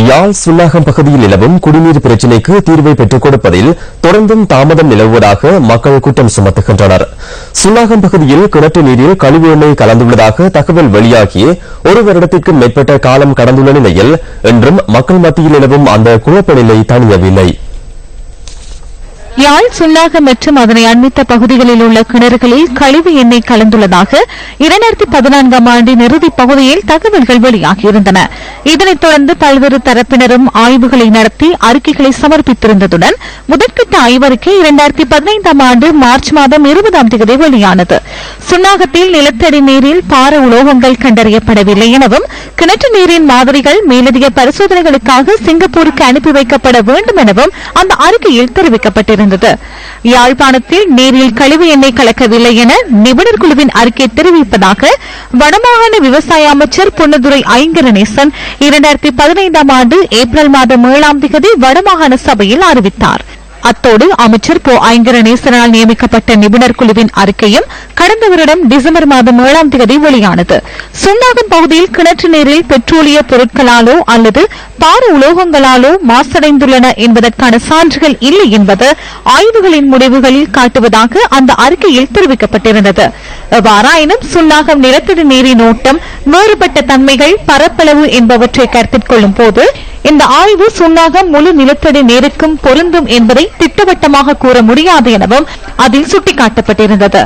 யாழ் சுல்லாகம் பகுதியில் நிலவும் குடிநீர் பிரச்சினைக்கு தீர்வை பெற்றுக் கொடுப்பதில் தொடர்ந்தும் தாமதம் நிலவுவதாக மக்கள் குற்றம் சுமத்துகின்றனர். சுல்லாகம் பகுதியில் கிணற்று நீரில் கழிவு எண்ணெய் கலந்துள்ளதாக தகவல் வெளியாகி ஒரு வருடத்திற்கும் மேற்பட்ட காலம் கடந்துள்ள நிலையில் இன்றும் மக்கள் மத்தியில் நிலவும் அந்த குழப்ப நிலை தணியவில்லை. யாழ் சுன்னாக மற்றும் அதனை அண்மித்த பகுதிகளில் உள்ள கிணறுகளில் கழிவு எண்ணெய் கலந்துள்ளதாக இரண்டாயிரத்தி பதினான்காம் ஆண்டின் இறுதிப் பகுதியில் தகவல்கள் வெளியாகியிருந்தன. இதனைத் தொடர்ந்து பல்வேறு தரப்பினரும் ஆய்வுகளை நடத்தி அறிக்கைகளை சமர்ப்பித்திருந்ததுடன் முதற்கட்ட ஆய்வறிக்கை இரண்டாயிரத்தி பதினைந்தாம் ஆண்டு மார்ச் மாதம் இருபதாம் தேதி வெளியானது. சுண்ணாகத்தில் நிலத்தடி நீரில் பார உலோகங்கள் கண்டறியப்படவில்லை எனவும் கிணற்று நீரின் மாதிரிகள் மேலதிக பரிசோதனைகளுக்காக சிங்கப்பூருக்கு அனுப்பி வைக்கப்பட வேண்டும் எனவும் அந்த அறிக்கையில் தெரிவிக்கப்பட்டிருந்தது. இருந்தது யாழ்ப்பாணத்தில் நீரில் கழிவு எண்ணெய் கலக்கவில்லை என நிபுணர் குழுவின் அறிக்கை தெரிவிப்பதாக வடமாகாண விவசாய அமைச்சர் பொன்னதுரை ஐங்கரணேசன் இரண்டாயிரத்தி பதினைந்தாம் ஆண்டு ஏப்ரல் மாதம் ஏழாம் திகதி வடமாகாண சபையில் அறிவித்தார். அத்தோடு அமைச்சர் போ ஐங்கரநேசனால் நியமிக்கப்பட்ட நிபுணர் குழுவின் அறிக்கையும் கடந்த வருடம் டிசம்பர் மாதம் ஏழாம் தேதி வெளியானது. சுண்டாகன் பகுதியில் கிணற்று நீரில் பெட்ரோலிய பொருட்களாலோ அல்லது பார உலோகங்களாலோ மாசடைந்துள்ளன என்பதற்கான சான்றுகள் இல்லை என்பது ஆய்வுகளின் முடிவுகளில் காட்டுவதாக அந்த அறிக்கையில் தெரிவிக்கப்பட்டிருந்தது. எவ்வாறாயினும் சுண்ணாகம் நிலத்தடி நீரின் ஓட்டம் வேறுபட்ட தன்மைகள் பரப்பளவு என்பவற்றை கருத்தில் கொள்ளும் போது இந்த ஆய்வு சுண்ணாகம் முழு நிலத்தடி நீருக்கும் பொருந்தும் என்பதை திட்டவட்டமாக கூற முடியாது எனவும் அதில் சுட்டிக்காட்டப்பட்டிருந்தது.